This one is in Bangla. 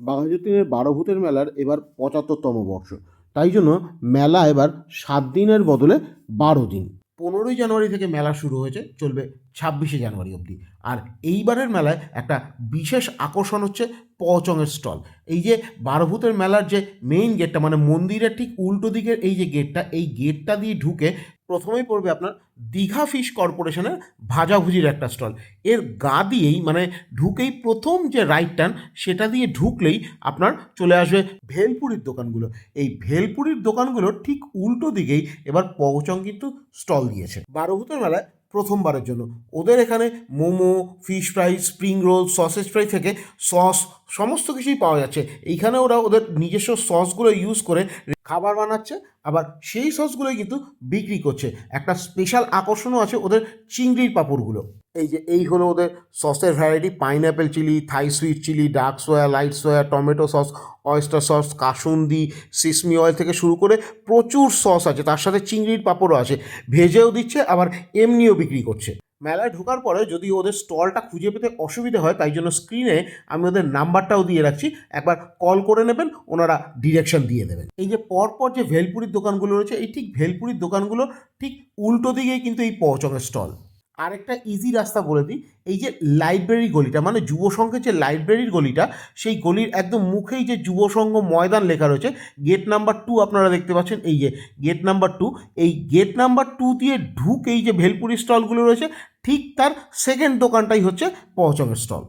বাঘাযতীনের বারো ভূতের মেলার এবার পঁচাত্তরতম বর্ষ। তাই জন্য মেলা এবার সাত দিনের বদলে বারো দিন। পনেরোই জানুয়ারি থেকে মেলা শুরু হয়েছে, চলবে ছাব্বিশে জানুয়ারি অবধি। আর এইবারের মেলায় একটা বিশেষ আকর্ষণ হচ্ছে পচঙের স্টল। এই যে বারভূতের মেলার যে মেইন গেটটা মানে মন্দিরের ঠিক উল্টো দিকের এই যে গেটটা এই গেটটা দিয়ে ঢুকে প্রথমেই পড়বে আপনার দীঘা ফিশ কর্পোরেশনের ভাজাভুজির একটা স্টল। এর গা দিয়েই মানে ঢুকেই প্রথম যে রাইট টার্ন সেটা দিয়ে ঢুকলেই আপনার চলে আসবে ভেলপুরির দোকানগুলো। এই ভেলপুরির দোকানগুলোর ঠিক উল্টো দিকেই এবার পচং কিন্তু স্টল দিয়েছে। বারোভূতের মেলায় প্রথমবারের জন্য। ওদের এখানে momo, fish fry, spring roll, sausage fry থেকে সস সমস্ত কিছুই পাওয়া যাচ্ছে। এইখানে ওরা ওদের নিজস্ব সসগুলো ইউজ করে খাবার বানাচ্ছে, আবার সেই সসগুলোই কিন্তু বিক্রি করছে। একটা স্পেশাল আকর্ষণও আছে ওদের চিংড়ির পাঁপড়গুলো। এই যে এই হলো ওদের সসের variety pineapple chilli Thai sweet chilli dark soya light soya tomato sauce oyster sauce kasundi sesame oil থেকে শুরু করে প্রচুর সস আছে। তার সাথে চিংড়ির পাঁপড়ও আছে। ভেজেও দিচ্ছে, আবার এমনিও বিক্রি করছে। মেলায় ঢোকার পরে যদি ওদের স্টলটা খুঁজে পেতে অসুবিধা হয়, তাই জন্য স্ক্রিনে আমি ওদের নাম্বারটাও দিয়ে রাখছি। একবার কল করে নেবেন, ওনারা ডিরেকশন দিয়ে দেবেন। এই যে পরপর যে ভেলপুরির দোকানগুলো রয়েছে, এই ঠিক ভেলপুরির দোকানগুলো ঠিক উল্টো দিকেই কিন্তু এই পচঙের স্টল আরেকটা ইজি রাস্তা বলে দিই, এই যে লাইব্রেরি গলিটা মানে যুব সংঘের যে লাইব্রেরির গলিটা, সেই গলির একদম মুখেই যে যুব সংঘ ময়দান লেখা রয়েছে গেট নাম্বার টু আপনারা দেখতে পাচ্ছেন, এই যে গেট নাম্বার টু এই গেট নাম্বার টু দিয়ে ঢুকেই যে ভেলপুরি স্টলগুলো রয়েছে ঠিক তার সেকেন্ড দোকানটাই হচ্ছে পচং স্টল